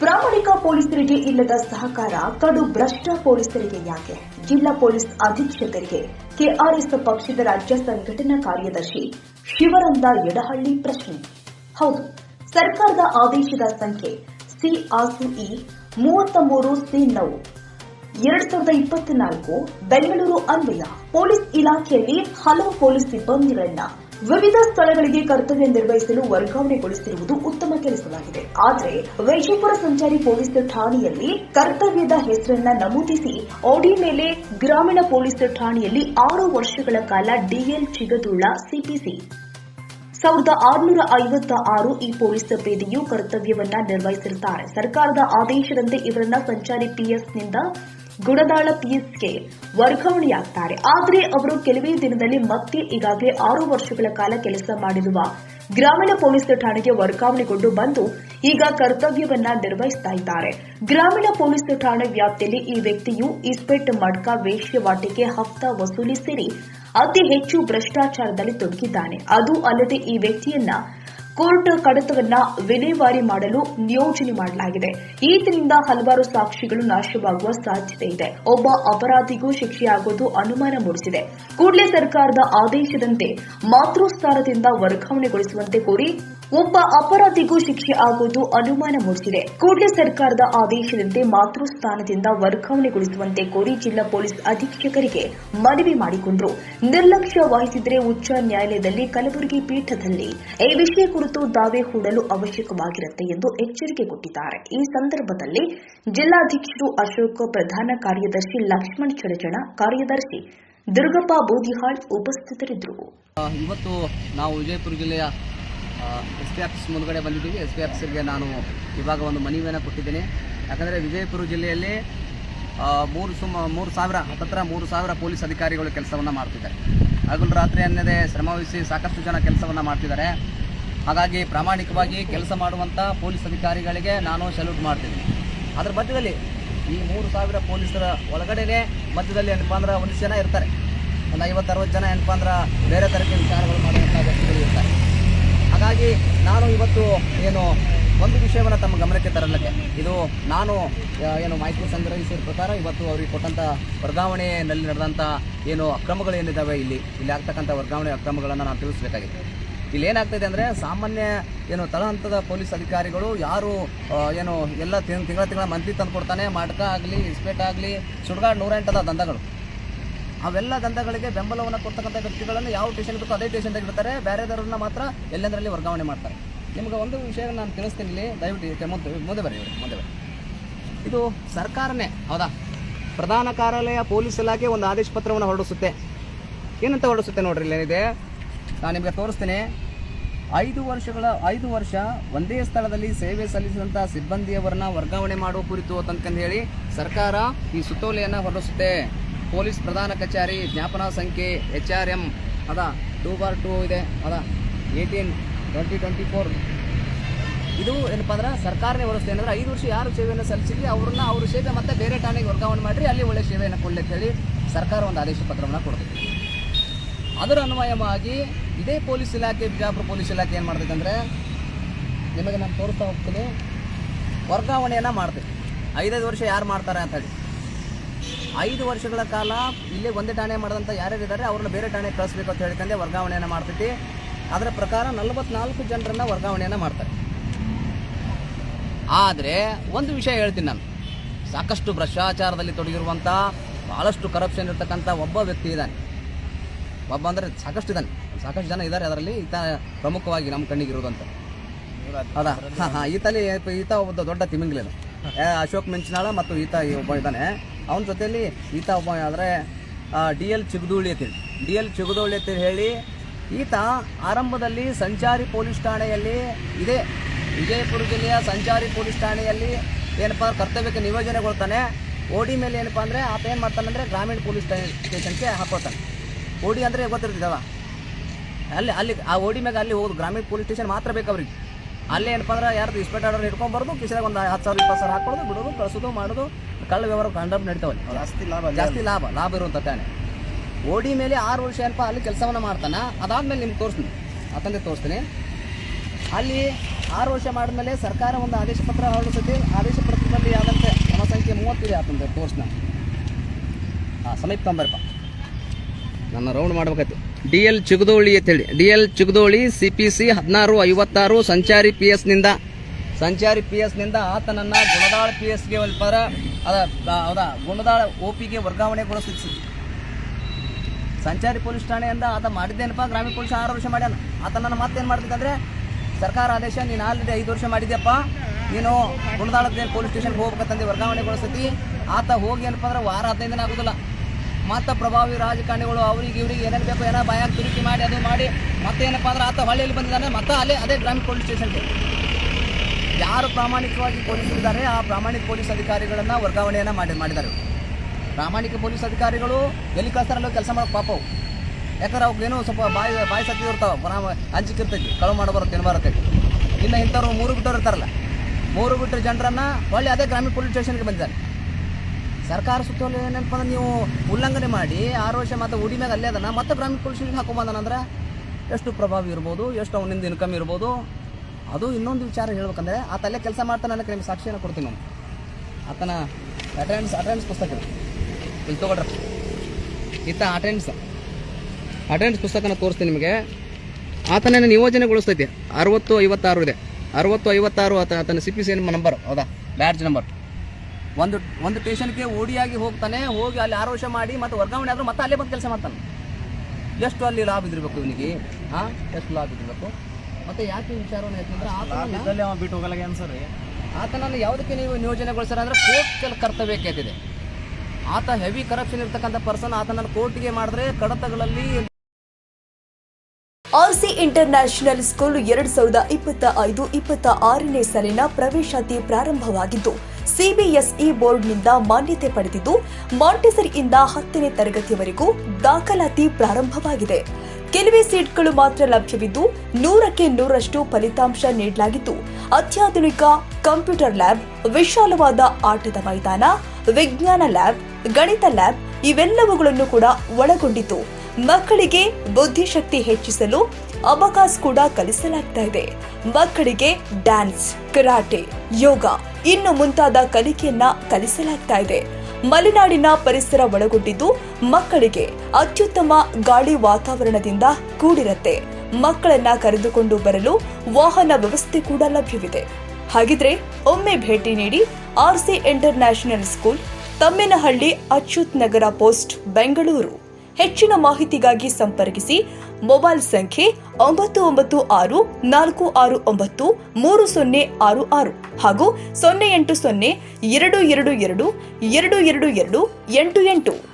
ಪ್ರಾಮಾಣಿಕ ಪೊಲೀಸರಿಗೆ ಇಲ್ಲದ ಸಹಕಾರ, ಕಡು ಭ್ರಷ್ಟ ಪೊಲೀಸರಿಗೆ ಯಾಕೆ? ಜಿಲ್ಲಾ ಪೊಲೀಸ್ ಅಧೀಕ್ಷಕರಿಗೆ ಕೆಆರ್ಎಸ್ ಪಕ್ಷದ ರಾಜ್ಯ ಸಂಘಟನಾ ಕಾರ್ಯದರ್ಶಿ ಶಿವರಂದ ಯಡಹಳ್ಳಿ ಪ್ರಶ್ನೆ. ಹೌದು, ಸರ್ಕಾರದ ಆದೇಶದ ಸಂಖ್ಯೆ ಸಿ ಮೂವತ್ತ ಮೂರು ಸಿ ನೌ. ಎರಡ್ ಸಾವಿರದ ಇಪ್ಪತ್ನಾಲ್ಕು, ಬೆಂಗಳೂರು ಅನ್ವಯ. ಪೊಲೀಸ್ ಇಲಾಖೆಯಲ್ಲಿ ಹಲವು ಪೊಲೀಸ್ ಸಿಬ್ಬಂದಿಗಳನ್ನ ವಿವಿಧ ಸ್ಥಳಗಳಿಗೆ ಕರ್ತವ್ಯ ನಿರ್ವಹಿಸಲು ವರ್ಗಾವಣೆಗೊಳಿಸಿರುವುದು ಉತ್ತಮ ಕೆಲಸವಾಗಿದೆ. ಆದರೆ ವೈಜಯಪುರ ಸಂಚಾರಿ ಪೊಲೀಸ್ ಠಾಣೆಯಲ್ಲಿ ಕರ್ತವ್ಯದ ಹೆಸರನ್ನ ನಮೂದಿಸಿ ಆಡಿ ಮೇಲೆ ಗ್ರಾಮೀಣ ಪೊಲೀಸ್ ಠಾಣೆಯಲ್ಲಿ ಆರು ವರ್ಷಗಳ ಕಾಲ ಡಿಎಲ್ ಚಿಗದುಳ್ಳ ಸಿಪಿಸಿ ಸಾವಿರದ ಆರುನೂರ ಐವತ್ತ ಆರು ಈ ಪೊಲೀಸ್ ಪೇದೆಯು ಕರ್ತವ್ಯವನ್ನ ನಿರ್ವಹಿಸಿರುತ್ತಾರೆ. ಸರ್ಕಾರದ ಆದೇಶದಂತೆ ಇವರನ್ನ ಸಂಚಾರಿ ಪಿಎಸ್ನಿಂದ ಗುಡದಾಳ ಪಿಎಸ್ಗೆ ವರ್ಗಾವಣೆಯಾಗ್ತಾರೆ. ಆದರೆ ಅವರು ಕೆಲವೇ ದಿನದಲ್ಲಿ ಮತ್ತೆ ಈಗಾಗಲೇ ಆರು ವರ್ಷಗಳ ಕಾಲ ಕೆಲಸ ಮಾಡಿರುವ ಗ್ರಾಮೀಣ ಪೊಲೀಸ್ ಠಾಣೆಗೆ ವರ್ಗಾವಣೆಗೊಂಡು ಬಂದು ಈಗ ಕರ್ತವ್ಯವನ್ನ ನಿರ್ವಹಿಸ್ತಾ ಇದ್ದಾರೆ. ಗ್ರಾಮೀಣ ಪೊಲೀಸ್ ಠಾಣೆ ವ್ಯಾಪ್ತಿಯಲ್ಲಿ ಈ ವ್ಯಕ್ತಿಯು ಇಸ್ಪೆಟ್ ಮಡ್ಕ ವೇಶ್ಯವಾಟಿಕೆ ಹಫ್ತಾ ವಸೂಲಿ ಸೇರಿ ಅತಿ ಹೆಚ್ಚು ಭ್ರಷ್ಟಾಚಾರದಲ್ಲಿ ತೊಡಗಿದ್ದಾನೆ. ಅದು ಅಲ್ಲದೆ ಈ ವ್ಯಕ್ತಿಯನ್ನ ಕೋರ್ಟ್ ಕಡತವನ್ನ ವಿಲೇವಾರಿ ಮಾಡಲು ನಿಯೋಜನೆ ಮಾಡಲಾಗಿದೆ. ಈತನಿಂದ ಹಲವಾರು ಸಾಕ್ಷಿಗಳು ನಾಶವಾಗುವ ಸಾಧ್ಯತೆ ಇದೆ. ಒಬ್ಬ ಅಪರಾಧಿಗೂ ಶಿಕ್ಷೆಯಾಗುವುದು ಅನುಮಾನ ಮೂಡಿಸಿದೆ. ಕೂಡಲೇ ಸರ್ಕಾರದ ಆದೇಶದಂತೆ ಮಾತೃಸ್ಥಾನದಿಂದ ವರ್ಗಾವಣೆಗೊಳಿಸುವಂತೆ ಕೋರಿ ಒಬ್ಬ ಅಪರಾಧಿಗೂ ಶಿಕ್ಷೆ ಆಗುವುದು ಅನುಮಾನ ಮೂಡಿಸಿದೆ ಕೂಡಲೇ ಸರ್ಕಾರದ ಆದೇಶದಂತೆ ಮಾತೃಸ್ಥಾನದಿಂದ ವರ್ಗಾವಣೆಗೊಳಿಸುವಂತೆ ಕೋರಿ ಜಿಲ್ಲಾ ಪೊಲೀಸ್ ಅಧೀಕ್ಷಕರಿಗೆ ಮನವಿ ಮಾಡಿಕೊಂಡರು. ನಿರ್ಲಕ್ಷ್ಯ ವಹಿಸಿದರೆ ಉಚ್ಚ ನ್ಯಾಯಾಲಯದಲ್ಲಿ ಕಲಬುರಗಿ ಪೀಠದಲ್ಲಿ. ಈ ವಿಷಯ ಕುರಿತು ದಾವೆ ಹೂಡಲು ಅವಶ್ಯಕವಾಗಿರುತ್ತೆ ಎಂದು ಎಚ್ಚರಿಕೆ ಕೊಟ್ಟಿದ್ದಾರೆ. ಈ ಸಂದರ್ಭದಲ್ಲಿ ಜಿಲ್ಲಾಧ್ಯಕ್ಷರು ಅಶೋಕ್, ಪ್ರಧಾನ ಕಾರ್ಯದರ್ಶಿ ಲಕ್ಷ್ಮಣ್ ಚಡಚಣ, ಕಾರ್ಯದರ್ಶಿ ದುರ್ಗಪ್ಪ ಬೋಗಿಹಾಳ್ ಉಪಸ್ಥಿತರಿದ್ದರು. ಇವತ್ತು ನಾವು ವಿಜಯಪುರ ಜಿಲ್ಲೆಯ ಎಸ್ ಪಿ ಆಫೀಸ್ ಮುಂದುಗಡೆ ಬಂದಿದ್ದೀವಿ. ಎಸ್ ಪಿ ಆಫೀಸರ್ಗೆ ನಾನು ಇವಾಗ ಒಂದು ಮನವಿಯನ್ನು ಕೊಟ್ಟಿದ್ದೀನಿ. ಯಾಕಂದರೆ ವಿಜಯಪುರ ಜಿಲ್ಲೆಯಲ್ಲಿ ಮೂರು ಸುಮ, ಮೂರು ಸಾವಿರ, ಹತ್ತತ್ರ ಮೂರು ಸಾವಿರ ಪೊಲೀಸ್ ಅಧಿಕಾರಿಗಳು ಕೆಲಸವನ್ನು ಮಾಡ್ತಿದ್ದಾರೆ. ಹಗಲು ರಾತ್ರಿ ಅನ್ನದೇ ಶ್ರಮವಹಿಸಿ ಸಾಕಷ್ಟು ಜನ ಕೆಲಸವನ್ನು ಮಾಡ್ತಿದ್ದಾರೆ. ಹಾಗಾಗಿ ಪ್ರಾಮಾಣಿಕವಾಗಿ ಕೆಲಸ ಮಾಡುವಂಥ ಪೊಲೀಸ್ ಅಧಿಕಾರಿಗಳಿಗೆ ನಾನು ಸಲ್ಯೂಟ್ ಮಾಡ್ತೀನಿ ಅದರ ಮಧ್ಯದಲ್ಲಿ ಈ ಮೂರು ಸಾವಿರ ಪೊಲೀಸರ ಒಳಗಡೆ ಮಧ್ಯದಲ್ಲಿ ಏನಪ್ಪ ಅಂದ್ರೆ ಒಂದಿಷ್ಟು ಜನ ಇರ್ತಾರೆ. ಒಂದು ಐವತ್ತು, ಅರವತ್ತು ಜನ ಏನಪ್ಪ ಅಂದ್ರೆ ಬೇರೆ ಥರಕ್ಕೆ ವಿಚಾರಗಳು ಮಾಡುವಂಥ ಹಾಗಾಗಿ ನಾನು ಇವತ್ತು ಏನು ಒಂದು ವಿಷಯವನ್ನು ತಮ್ಮ ಗಮನಕ್ಕೆ ತರಲಿಕ್ಕೆ. ಇದು ನಾನು ಏನು ಮಾಹಿತಿ ಸಂಗ್ರಹಿಸಿದ ಪ್ರಕಾರ ಇವತ್ತು ಅವರಿಗೆ ಕೊಟ್ಟಂಥ ವರ್ಗಾವಣೆಯಲ್ಲಿ ನಡೆದಂಥ ಏನು ಅಕ್ರಮಗಳು ಏನಿದ್ದಾವೆ ಇಲ್ಲಿ ಇಲ್ಲಿ ಆಗ್ತಕ್ಕಂಥ ವರ್ಗಾವಣೆ ಅಕ್ರಮಗಳನ್ನು ನಾನು ತಿಳಿಸ್ಬೇಕಾಗಿದೆ. ಇಲ್ಲಿ ಏನಾಗ್ತಿದೆ ಅಂದರೆ ಸಾಮಾನ್ಯ ಏನು ತಳಹಂತದ ಪೊಲೀಸ್ ಅಧಿಕಾರಿಗಳು ಯಾರು ಏನು ಎಲ್ಲ ತಿಂಗ್, ತಿಂಗಳ ತಿಂಗಳ ಮಂತ್ಲಿ ತಂದು ಕೊಡ್ತಾನೆ, ಮಾಡ್ಕ ಆಗಲಿ ಇಸ್ಪೇಟ್ ಆಗಲಿ, ಸುಡ್ಗಾಡ್ ನೂರೆಂಟದ ದಂಧಗಳು. ಅವೆಲ್ಲ ದಂಧಗಳಿಗೆ ಬೆಂಬಲವನ್ನು ಕೊಡ್ತಕ್ಕಂಥ ವ್ಯಕ್ತಿಗಳನ್ನು ಯಾವ ಟೇಷನ್ ಬೇಕೋ ಅದೇ ಟೇಷನ್ದಾಗ ಇರ್ತಾರೆ ಬೇರೆದವ್ರನ್ನ ಮಾತ್ರ ಎಲ್ಲೆಂದರಲ್ಲಿ ವರ್ಗಾವಣೆ ಮಾಡ್ತಾರೆ. ನಿಮ್ಗೆ ಒಂದು ವಿಷಯ ನಾನು ತಿಳಿಸ್ತೀನಿ ಇಲ್ಲಿ. ದಯವಿಟ್ಟು ಮುಂದೆ ಮುಂದೆ ಇವ್ರು, ಮುಂದೆ ಇದು ಸರ್ಕಾರನೇ ಹೌದಾ? ಪ್ರಧಾನ ಕಾರ್ಯಾಲಯ ಪೊಲೀಸ್ ಇಲಾಖೆ ಒಂದು ಆದೇಶ ಪತ್ರವನ್ನು ಹೊರಡಿಸುತ್ತೆ. ಏನಂತ ಹೊರಡಿಸುತ್ತೆ ನೋಡ್ರಿ ಇಲ್ಲೇನಿದೆ ನಾನು ನಿಮಗೆ ತೋರಿಸ್ತೀನಿ. ಐದು ವರ್ಷಗಳ ಐದು ವರ್ಷ ಒಂದೇ ಸ್ಥಳದಲ್ಲಿ ಸೇವೆ ಸಲ್ಲಿಸಿದಂಥ ಸಿಬ್ಬಂದಿಯವರನ್ನ ವರ್ಗಾವಣೆ ಮಾಡುವ ಕುರಿತು ಅಂತಂದು ಹೇಳಿ ಸರ್ಕಾರ ಈ ಸುತ್ತೋಲೆಯನ್ನು ಹೊರಡಿಸುತ್ತೆ. ಪೊಲೀಸ್ ಪ್ರಧಾನ ಕಚೇರಿ ಜ್ಞಾಪನಾ ಸಂಖ್ಯೆ ಎಚ್ ಆರ್ ಎಂ ಅದ ಟೂ ಬಾರ್ ಟೂ ಇದೆ, ಅದ ಏಯ್ಟೀನ್ ಟ್ವೆಂಟಿ ಟ್ವೆಂಟಿ ಫೋರ್ ಇದು ಏನಪ್ಪ ಅಂದ್ರೆ ಸರ್ಕಾರನೇ ವ್ಯವಸ್ಥೆ ಏನಂದ್ರೆ ಐದು ವರ್ಷ ಯಾರು ಸೇವೆಯನ್ನು ಸಲ್ಲಿಸಿದ್ರಿ ಅವ್ರನ್ನ ಅವ್ರ ಸೇವೆ ಮತ್ತೆ ಬೇರೆ ಠಾಣೆಗೆ ವರ್ಗಾವಣೆ ಮಾಡಿರಿ, ಅಲ್ಲಿ ಒಳ್ಳೆ ಸೇವೆಯನ್ನು ಕೊಡ್ಲಿಕ್ಕೆ ಹೇಳಿ ಸರ್ಕಾರ ಒಂದು ಆದೇಶ ಪತ್ರವನ್ನು ಕೊಡ್ತೈತಿ. ಅದರ ಅನ್ವಯವಾಗಿ ಇದೇ ಪೊಲೀಸ್ ಇಲಾಖೆ, ಬಿಜಾಪುರ ಪೊಲೀಸ್ ಇಲಾಖೆ ಏನು ಮಾಡ್ತೈತೆ ಅಂದರೆ ನಿಮಗೆ ನಾನು ತೋರಿಸ್ತಾ ಹೋಗ್ತೀನಿ, ವರ್ಗಾವಣೆಯನ್ನು ಮಾಡ್ತೈತಿ. ಐದೈದು ವರ್ಷ ಯಾರು ಮಾಡ್ತಾರೆ ಅಂತ ಹೇಳಿ. ಐದು ವರ್ಷಗಳ ಕಾಲ ಇಲ್ಲೇ ಒಂದೇ ಠಾಣೆ ಮಾಡಿದಂಥ ಯಾರ್ಯಾರಿದ್ದಾರೆ ಅವ್ರನ್ನ ಬೇರೆ ಠಾಣೆಗೆ ಕಳಿಸ್ಬೇಕು ಅಂತ ಹೇಳ್ಕೊಂಡೆ, ವರ್ಗಾವಣೆಯನ್ನು ಮಾಡ್ತೈತಿ ಅದರ ಪ್ರಕಾರ ನಲವತ್ನಾಲ್ಕು ಜನರನ್ನು ವರ್ಗಾವಣೆಯನ್ನು ಮಾಡ್ತಾರೆ. ಆದರೆ ಒಂದು ವಿಷಯ ಹೇಳ್ತೀನಿ ನಾನು. ಸಾಕಷ್ಟು ಭ್ರಷ್ಟಾಚಾರದಲ್ಲಿ ತೊಡಗಿರುವಂಥ ಭಾಳಷ್ಟು ಕರಪ್ಷನ್ ಇರ್ತಕ್ಕಂಥ ಒಬ್ಬ ವ್ಯಕ್ತಿ ಇದ್ದಾನೆ. ಒಬ್ಬ ಅಂದರೆ ಸಾಕಷ್ಟು ಇದ್ದಾನೆ. ಸಾಕಷ್ಟು ಜನ ಇದ್ದಾರೆ ಅದರಲ್ಲಿ, ಈತ ಪ್ರಮುಖವಾಗಿ ನಮ್ಮ ಕಣ್ಣಿಗೆ ಇರೋದಂತ ಹೌದಾ? ಹಾಂ ಹಾಂ, ಈತಲ್ಲಿ, ಈತ ಒಬ್ಬ ದೊಡ್ಡ ತಿಮಿಂಗ್ಲೇನು. ಅಶೋಕ್ ಮೆಂಚನಾಳ ಮತ್ತು ಈತ ಒಬ್ಬ ಇದ್ದಾನೆ. ಅವನ ಜೊತೆಯಲ್ಲಿ ಈತ ಒಬ್ಬ ಆದರೆ ಡಿ ಎಲ್ ಚಿಗದೋಳಿ ಅಂತೇಳಿ ಡಿ ಎಲ್ ಚಿಗದೋಳಿ ಅಂತೇಳಿ ಹೇಳಿ, ಈತ ಆರಂಭದಲ್ಲಿ ಸಂಚಾರಿ ಪೊಲೀಸ್ ಠಾಣೆಯಲ್ಲಿ ಇದೆ. ವಿಜಯಪುರ ಜಿಲ್ಲೆಯ ಸಂಚಾರಿ ಪೊಲೀಸ್ ಠಾಣೆಯಲ್ಲಿ ಏನಪ್ಪ ಕರ್ತವ್ಯಕ್ಕೆ ನಿಯೋಜನೆಗೊಳ್ತಾನೆ. ಓಡಿ ಮೇಲೆ ಏನಪ್ಪ ಅಂದರೆ ಆತ ಏನು ಮಾಡ್ತಾನಂದರೆ ಗ್ರಾಮೀಣ ಪೊಲೀಸ್ ಸ್ಟೇಷನ್ಗೆ ಹಾಕೋತಾನೆ ಓಡಿ ಅಂದರೆ ಗೊತ್ತಿರ್ತಿದ್ದವ ಅಲ್ಲಿ ಅಲ್ಲಿ, ಆ ಓಡಿ ಮ್ಯಾಗ ಅಲ್ಲಿ ಹೋಗೋದು. ಗ್ರಾಮೀಣ ಪೊಲೀಸ್ ಸ್ಟೇಷನ್ ಮಾತ್ರ ಬೇಕು ಅವ್ರಿಗೆ. ಅಲ್ಲೇ ಏನಪ್ಪ ಅಂದ್ರೆ ಯಾರು ಇನ್ಸ್ಪೆಕ್ಟರ್ ಆರ್ಡರ್ ಹಿಡ್ಕೊಂಬಾರ್ದು ಕಿಶದಾಗ ಒಂದು ಹತ್ತು ಸಾವಿರ, ಇಪ್ಪತ್ತು ಸಾವಿರ ಹಾಕೊಳ್ಳೋದು ಬಿಡೋದು, ಕಳಿಸೋದು, ಮಾಡೋದು. ಕಳ್ಳ ವ್ಯವಹಾರ ಕಂಡಪ್ ನಡೀತಾವಲ್ಲಿ ಜಾಸ್ತಿ ಲಾಭ ಜಾಸ್ತಿ ಲಾಭ ಲಾಭ ಇರುವಂಥ ತಾನೆ. ಓಡಿ ಮೇಲೆ ಆರು ವರ್ಷ ಏನಪ್ಪ ಅಲ್ಲಿ ಕೆಲಸವನ್ನು ಮಾಡ್ತಾನ? ಅದಾದ್ಮೇಲೆ ನಿಮ್ಗೆ ತೋರಿಸ್ತೀನಿ. ಅತಂದೆ ತೋರಿಸ್ತೀನಿ. ಅಲ್ಲಿ ಆರು ವರ್ಷ ಮಾಡಿದ್ಮೇಲೆ ಸರ್ಕಾರ ಒಂದು ಆದೇಶ ಪತ್ರ ಹೊರಡಿಸುತ್ತೆ. ಆದೇಶ ಪತ್ರದಲ್ಲಿ ಆದಂತೆ ಕ್ರಮ ಸಂಖ್ಯೆ ಮೂವತ್ತಿದೆ ಆತಂದ್ರೆ ತೋರಿಸ್ನ. ಹಾಂ ಸಮೀಪ ತಂಬರಪ್ಪ ನನ್ನ ರೌಂಡ್ ಮಾಡ್ಬೇಕಾಯ್ತು. ಡಿ ಎಲ್ ಚಿಗದೋಳಿ ಅಂತೇಳಿ. D L Chigadoli C P C ಹದಿನಾರು ಐವತ್ತಾರು ಸಂಚಾರಿ ಪಿ ಎಸ್ನಿಂದ ಸಂಚಾರಿ ಪಿ ಎಸ್ನಿಂದ ಆತನನ್ನು ಗುಣದಾಳ ಪಿ ಎಸ್ಗೆ ಪರ ಅದ ಹೌದಾ ಗುಣದಾಳ ಒ ಪಿಗೆ ವರ್ಗಾವಣೆಗೊಳಿಸಿದೆ ಸಂಚಾರಿ ಪೊಲೀಸ್ ಠಾಣೆಯಿಂದ ಆತ ಮಾಡಿದ್ದೇನಪ್ಪ, ಗ್ರಾಮೀಣ ಪೊಲೀಸ್ ಆರು ವರ್ಷ ಮಾಡ್ಯಾನ. ಆತನನ್ನು ಮತ್ತೇನು ಮಾಡ್ತಿದ್ದಂದ್ರೆ ಸರ್ಕಾರ ಆದೇಶ, ನೀನು ಆಲ್ರೆಡಿ ಐದು ವರ್ಷ ಮಾಡಿದ್ಯಪ್ಪ, ನೀನು ಗುಣದಾಳದ ಪೊಲೀಸ್ ಸ್ಟೇಷನ್ಗೆ ಹೋಗ್ಬೇಕಂತಂದು ವರ್ಗಾವಣೆಗೊಳಿಸ್ತೈತಿ ಆತ ಹೋಗಿ ಏನಪ್ಪ ಅಂದ್ರೆ ವಾರ ಹದಿನೈದು ದಿನ ಆಗೋದಿಲ್ಲ. ಮತ್ತು ಪ್ರಭಾವಿ ರಾಜಕಾರಣಿಗಳು ಅವ್ರಿಗೆ ಇವ್ರಿಗೆ ಏನೇನು ಬೇಕೋ ಏನೋ ಬಾಯಾಗಿ ತುರುಕಿ ಮಾಡಿ, ಅದು ಮಾಡಿ ಮತ್ತೆ ಏನಪ್ಪ ಅಂದ್ರೆ ಆತ ಹಳ್ಳಿಯಲ್ಲಿ ಬಂದಿದ್ದಾನೆ, ಮತ್ತೆ ಅಲ್ಲೇ ಅದೇ ಗ್ರಾಮೀಣ ಪೊಲೀಸ್ ಸ್ಟೇಷನ್ಗೆ. ಯಾರು ಪ್ರಾಮಾಣಿಕವಾಗಿ ಪೊಲೀಸರಿದ್ದಾರೆ ಆ ಪ್ರಾಮಾಣಿಕ ಪೊಲೀಸ್ ಅಧಿಕಾರಿಗಳನ್ನು ವರ್ಗಾವಣೆಯನ್ನು ಮಾಡಿ ಮಾಡಿದ್ದಾರೆ ಪ್ರಾಮಾಣಿಕ ಪೊಲೀಸ್ ಅಧಿಕಾರಿಗಳು ಎಲ್ಲಿ ಕಳಿಸ್ತಾರಲ್ಲೋ ಕೆಲಸ ಮಾಡೋಕೆ ಪಾಪ. ಅವು ಯಾಕಂದ್ರೆ ಅವ್ರಿಗೇನೋ ಸ್ವಲ್ಪ ಬಾಯಿ ಬಾಯಿ ಸತ್ತಿ ಇರ್ತಾವೆ ಪ್ರಾಮ ಹಂಚಿಕಿರ್ತೈತಿ ಕಳು ಮಾಡೋ ಬರುತ್ತೆ ಏನು ಬರುತ್ತೆ ಇನ್ನು ಇಂಥವ್ರು ಮೂರು ಬಿಟ್ಟವ್ರು ಇರ್ತಾರಲ್ಲ, ಮೂರು ಬಿಟ್ಟರು ಜನರನ್ನು ಒಳ್ಳೆ ಅದೇ ಗ್ರಾಮೀಣ ಪೊಲೀಸ್ ಸ್ಟೇಷನ್ಗೆ ಬಂದಿದ್ದಾರೆ. ಸರ್ಕಾರ ಸುತ್ತೋಲೆ ಏನಪ್ಪ ಅಂದ್ರೆ ನೀವು ಉಲ್ಲಂಘನೆ ಮಾಡಿ ಆರು ವರ್ಷ ಮತ್ತು ಮೇಲೆ ಅಲ್ಲೇ ಅದನ್ನ, ಮತ್ತೆ ಗ್ರಾಮೀಣ ಪೊಲೀಸ್ ಸ್ಟೇಷನ್ಗೆ ಹಾಕೊಂಬಂದನಂದ್ರೆ ಎಷ್ಟು ಪ್ರಭಾವ ಇರ್ಬೋದು, ಎಷ್ಟು ಅವನಿಂದ ಇನ್ಕಮ್ ಇರ್ಬೋದು ಅದು ಇನ್ನೊಂದು ವಿಚಾರ ಹೇಳ್ಬೇಕಂದ್ರೆ, ಆ ತಲೆ ಕೆಲಸ ಮಾಡ್ತಾನೆ ಅನ್ನೋಕೆ ನಿಮ್ಗೆ ಸಾಕ್ಷಿಯನ್ನು ಕೊಡ್ತೀನಿ ನಾನು. ಆತನ ಅಟೆಂಡೆನ್ಸ್ ಅಟೆಂಡೆನ್ಸ್ ಪುಸ್ತಕ ಇದು. ಇಲ್ಲಿ ತೊಗೊಳ್ರಿ. ಈತ ಅಟೆಂಡ್ಸ್ ಅಟೆಂಡೆನ್ಸ್ ಪುಸ್ತಕನ ತೋರಿಸ್ತೀನಿ ನಿಮಗೆ. ಆತನ ನಿಯೋಜನೆಗೊಳಿಸ್ತೈತಿ. ಅರವತ್ತು ಐವತ್ತಾರು ಇದೆ. ಅರವತ್ತು ಐವತ್ತಾರು ಆತ ಆತನ ಸಿ ಪಿ ಸಿ ನಿಮ್ಮ ನಂಬರ್ ಹೌದಾ? ಬ್ಯಾಡ್ಜ್ ನಂಬರ್ ಒಂದು ಒಂದು ಟೇಷನ್ಗೆ ಓಡಿಯಾಗಿ ಹೋಗ್ತಾನೆ, ಹೋಗಿ ಅಲ್ಲಿ ಆರು ವರ್ಷ ಮಾಡಿ ಮತ್ತೆ ವರ್ಗಾವಣೆ ಆದರೂ ಮತ್ತೆ ಅಲ್ಲೇ ಬಂದು ಕೆಲಸ ಮಾಡ್ತಾನೆ. ಎಷ್ಟು ಅಲ್ಲಿ ಲಾಭ ಇದಿರಬೇಕು ಇವನಿಗೆ? ಹಾಂ ಎಷ್ಟು ಲಾಭ ಇದಿರಬೇಕು ಮತ್ತೆ ಯಾಕೆ ಈ ವಿಚಾರವನ್ನು ಅವ ಬಿಟ್ಟು ಹೋಗಲ್ಲ ಅನ್ಸರ್ ಆತನನ್ನು ಯಾವುದಕ್ಕೆ ನೀವು ನಿಯೋಜನೆಗೊಳಿಸ್ಯಾರ ಅಂದ್ರೆ ಕೋರ್ಟ್ ಕೆಲ ಕರ್ತವ್ಯ ಕೇಳ್ತಿದೆ ಆತ ಹೆವಿ ಕರಪ್ಷನ್ ಇರ್ತಕ್ಕಂಥ ಪರ್ಸನ್ ಆತನನ್ನು ಕೋರ್ಟ್ಗೆ ಮಾಡಿದ್ರೆ ಕಡತಗಳಲ್ಲಿ ಆರ್ಸಿ ಇಂಟರ್ನ್ಯಾಷನಲ್ ಸ್ಕೂಲ್ ಎರಡ್ ಸಾವಿರದ ಇಪ್ಪತ್ತ ಐದು ಇಪ್ಪತ್ತ ಆರನೇ ಸಾಲಿನ ಪ್ರವೇಶಾತಿ ಪ್ರಾರಂಭವಾಗಿದ್ದು ಸಿಬಿಎಸ್ಇ ಬೋರ್ಡ್ನಿಂದ ಮಾನ್ಯತೆ ಪಡೆದಿದ್ದು ಮಾಂಟೆಸರಿಯಿಂದ ಹತ್ತನೇ ತರಗತಿಯವರೆಗೂ ದಾಖಲಾತಿ ಪ್ರಾರಂಭವಾಗಿದೆ. ಕೆಲವೇ ಸೀಟ್ಗಳು ಮಾತ್ರ ಲಭ್ಯವಿದ್ದು ನೂರಕ್ಕೆ ನೂರಷ್ಟು ಫಲಿತಾಂಶ ನೀಡಲಾಗಿದ್ದು ಅತ್ಯಾಧುನಿಕ ಕಂಪ್ಯೂಟರ್ ಲ್ಯಾಬ್, ವಿಶಾಲವಾದ ಆಟದ ಮೈದಾನ, ವಿಜ್ಞಾನ ಲ್ಯಾಬ್, ಗಣಿತ ಲ್ಯಾಬ್ ಇವೆಲ್ಲವುಗಳನ್ನು ಕೂಡ ಒಳಗೊಂಡಿತು ಮಕ್ಕಳಿಗೆ ಬುದ್ಧಿಶಕ್ತಿ ಹೆಚ್ಚಿಸಲು ಅವಕಾಶ ಕೂಡ ಕಲಿಸಲಾಗ್ತಾ ಇದೆ. ಮಕ್ಕಳಿಗೆ ಡ್ಯಾನ್ಸ್, ಕರಾಟೆ, ಯೋಗ ಇನ್ನು ಮುಂತಾದ ಕಲಿಕೆಯನ್ನ ಕಲಿಸಲಾಗ್ತಾ ಇದೆ. ಮಲೆನಾಡಿನ ಪರಿಸರ ಒಳಗೊಂಡಿದ್ದು ಮಕ್ಕಳಿಗೆ ಅತ್ಯುತ್ತಮ ಗಾಳಿ ವಾತಾವರಣದಿಂದ ಕೂಡಿರತ್ತೆ. ಮಕ್ಕಳನ್ನ ಕರೆದುಕೊಂಡು ಬರಲು ವಾಹನ ವ್ಯವಸ್ಥೆ ಕೂಡ ಲಭ್ಯವಿದೆ. ಹಾಗಿದ್ರೆ ಒಮ್ಮೆ ಭೇಟಿ ನೀಡಿ RC international school, Tammenahalli Achyut Nagar post, Bengaluru. ಹೆಚ್ಚಿನ ಮಾಹಿತಿಗಾಗಿ ಸಂಪರ್ಕಿಸಿ ಮೊಬೈಲ್ ಸಂಖ್ಯೆ ಒಂಬತ್ತು ಒಂಬತ್ತು ಆರು, ನಾಲ್ಕು ಆರು ಒಂಬತ್ತು, ಮೂರು ಸೊನ್ನೆ ಆರು ಆರು ಹಾಗೂ ಸೊನ್ನೆ ಎಂಟು ಸೊನ್ನೆ ಎರಡು ಎರಡು ಎರಡು ಎರಡು ಎರಡು ಎರಡು ಎಂಟು ಎಂಟು.